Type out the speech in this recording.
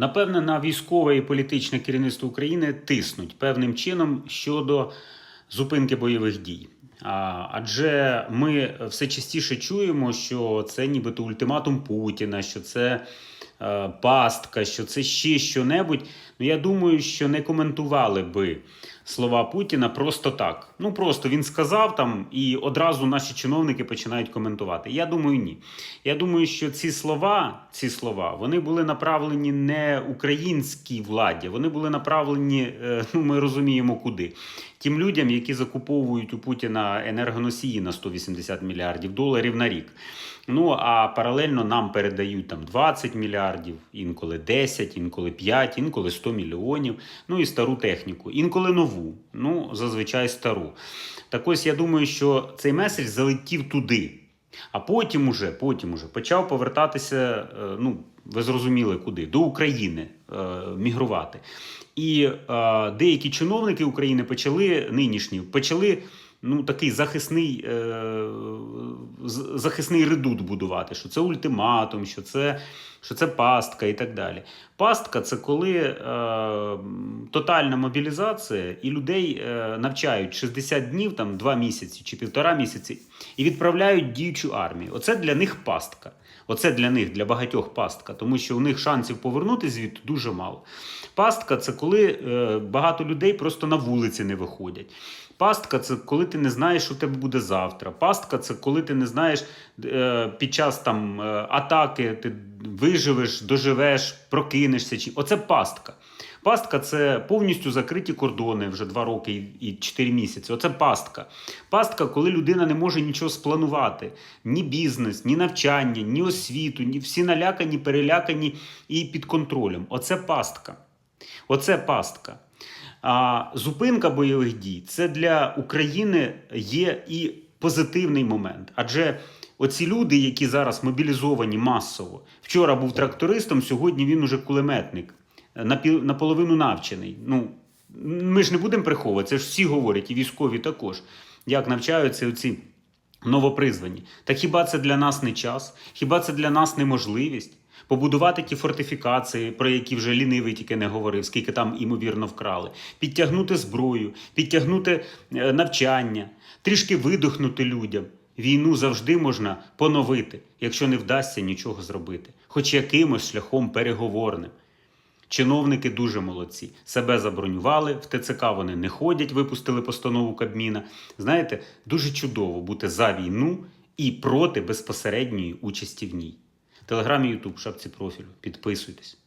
Напевне, на військове і політичне керівництво України тиснуть певним чином щодо зупинки бойових дій. Адже ми все частіше чуємо, що це нібито ультиматум Путіна, що це пастка, що це ще що-небудь. Ну я думаю, що не коментували би слова Путіна просто так. Ну просто він сказав там, і одразу наші чиновники починають коментувати. Я думаю, ні. Я думаю, що ці слова, ці слова, вони були направлені не українській владі, вони були направлені, е, ну ми розуміємо куди. Тим людям, які закуповують у Путіна енергоносії на 180 мільярдів доларів на рік. Ну а паралельно нам передають там 20 мільярдів, інколи 10, інколи 5, інколи 100 мільйонів. Ну і стару техніку, інколи нову, ну зазвичай стару. Так ось я думаю, що цей меседж залетів туди. А потім уже, потім уже почав повертатися, е, ну, ви зрозуміли куди, до України е, мігрувати. І е, деякі чиновники України почали нинішні, почали ну, такий захисний, е, захисний редут будувати, що це ультиматум, що це, що це пастка і так далі. Пастка це коли е, тотальна мобілізація, і людей е, навчають 60 днів, там 2 місяці чи півтора місяці, і відправляють діючу армію. Оце для них пастка. Оце для них, для багатьох пастка, тому що у них шансів повернутися звідти дуже мало. Пастка це коли е, багато людей просто на вулиці не виходять. Пастка це коли ти не знаєш, що в тебе буде завтра. Пастка це коли ти не знаєш е, під час там е, атаки, ти виживеш, доживеш, прокинешся. Оце пастка. Пастка це повністю закриті кордони вже два роки і- і 4 місяці. Оце пастка. Пастка, коли людина не може нічого спланувати: ні бізнес, ні навчання, ні освіту, ні всі налякані, перелякані і під контролем. Оце пастка. Оце пастка. А зупинка бойових дій це для України є і позитивний момент. Адже оці люди, які зараз мобілізовані масово, вчора був трактористом, сьогодні він уже кулеметник, наполовину навчений. Ну, ми ж не будемо приховувати, це ж всі говорять, і військові також, як навчаються оці новопризвані. Так хіба це для нас не час? Хіба це для нас неможливість? Побудувати ті фортифікації, про які вже лінивий тільки не говорив, скільки там імовірно вкрали, підтягнути зброю, підтягнути е, навчання, трішки видихнути людям. Війну завжди можна поновити, якщо не вдасться нічого зробити, хоч якимось шляхом переговорним. Чиновники дуже молодці. Себе забронювали, в ТЦК вони не ходять, випустили постанову Кабміна. Знаєте, дуже чудово бути за війну і проти безпосередньої участі в ній. Телеграм і Ютуб, шапці профілю. Підписуйтесь.